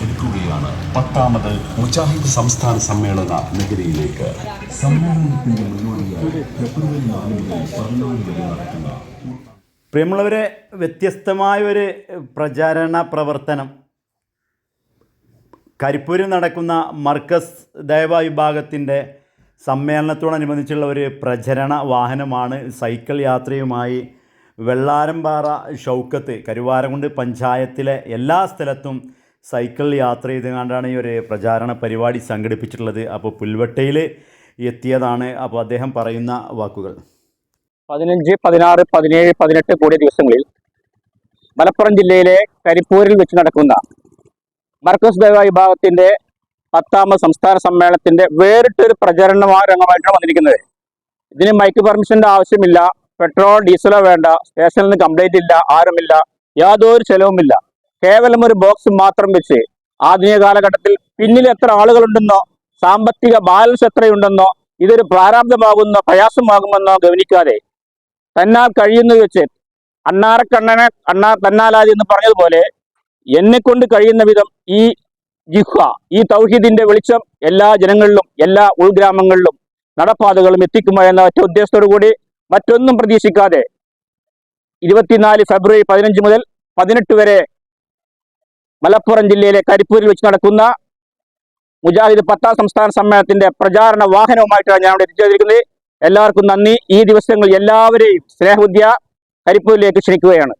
ക്ഷണിക്കുകയാണ് പത്താമത് മുജാഹിദ് സംസ്ഥാന സമ്മേളന നഗരിയിലേക്ക് സമ്മേളനത്തിന്റെ മുന്നോടിയായി ഫെബ്രുവരി നടക്കുന്ന പ്രിയമുള്ളവരെ വ്യത്യസ്തമായ ഒരു പ്രചാരണ പ്രവർത്തനം. കരിപ്പൂരിൽ നടക്കുന്ന മർക്കസ് ദൈവ വിഭാഗത്തിന്റെ സമ്മേളനത്തോടനുബന്ധിച്ചുള്ള ഒരു പ്രചരണ വാഹനമാണ് സൈക്കിൾ യാത്രയുമായി വെള്ളാരംപാറ ഷൗക്കത്ത് കരുവാരകുണ്ട് പഞ്ചായത്തിലെ എല്ലാ സ്ഥലത്തും സൈക്കിൾ യാത്ര ചെയ്തുകൊണ്ടാണ് ഈ ഒരു പ്രചാരണ പരിപാടി സംഘടിപ്പിച്ചിട്ടുള്ളത്. അപ്പോൾ പുൽവട്ടയിൽ എത്തിയതാണ് അപ്പോൾ അദ്ദേഹം പറയുന്ന വാക്കുകൾ. പതിനഞ്ച് പതിനാറ് പതിനേഴ് പതിനെട്ട് കൂടിയ ദിവസങ്ങളിൽ മലപ്പുറം ജില്ലയിലെ കരിപ്പൂരിൽ വെച്ച് നടക്കുന്ന മർക്കസ് ദേവ വിഭാഗത്തിന്റെ പത്താമത് സംസ്ഥാന സമ്മേളനത്തിന്റെ വേറിട്ടൊരു പ്രചരണ രംഗമായിട്ടാണ് വന്നിരിക്കുന്നത്. ഇതിന് മൈക്ക് പെർമിഷന്റെ ആവശ്യമില്ല പെട്രോൾ ഡീസലോ വേണ്ട സ്റ്റേഷനിൽ നിന്ന് കംപ്ലൈന്റ് ഇല്ല ആരുമില്ല യാതൊരു ചെലവുമില്ല. കേവലം ഒരു ബോക്സ് മാത്രം വെച്ച് ആധുനിക കാലഘട്ടത്തിൽ പിന്നിൽ എത്ര ആളുകളുണ്ടെന്നോ സാമ്പത്തിക ബാലൻസ് എത്രയുണ്ടെന്നോ ഇതൊരു പ്രാരാബ്ധമാകുന്ന പ്രയാസമാകുമെന്നോ ഗവനിക്കാതെ തന്നാൽ കഴിയുന്നത് വെച്ച് അണ്ണാറക്കണ്ണനെ അണ്ണാ തന്നാലാതി എന്ന് പറഞ്ഞതുപോലെ എന്നെ കൊണ്ട് കഴിയുന്ന വിധം ഈ ജിഹ്വ ഈ തൗഹീദിന്റെ വെളിച്ചം എല്ലാ ജനങ്ങളിലും എല്ലാ ഉൾഗ്രാമങ്ങളിലും നടപ്പാതകളും എത്തിക്കുമോ എന്ന ഒറ്റ ഉദ്ദേശത്തോടു കൂടി മറ്റൊന്നും പ്രതീക്ഷിക്കാതെ ഇരുപത്തിനാല് ഫെബ്രുവരി പതിനഞ്ച് മുതൽ പതിനെട്ട് വരെ മലപ്പുറം ജില്ലയിലെ കരിപ്പൂരിൽ വെച്ച് നടക്കുന്ന മുജാഹിദ് പത്താം സംസ്ഥാന സമ്മേളനത്തിന്റെ പ്രചാരണ വാഹനവുമായിട്ടാണ് ഞാൻ ഇവിടെ എത്തിച്ചേർന്നിരിക്കുന്നത്. എല്ലാവർക്കും നന്ദി. ഈ ദിവസങ്ങളിൽ എല്ലാവരെയും സ്നേഹബുദ്ധിയ കരിപ്പൂരിലേക്ക് ക്ഷണിക്കുകയാണ്.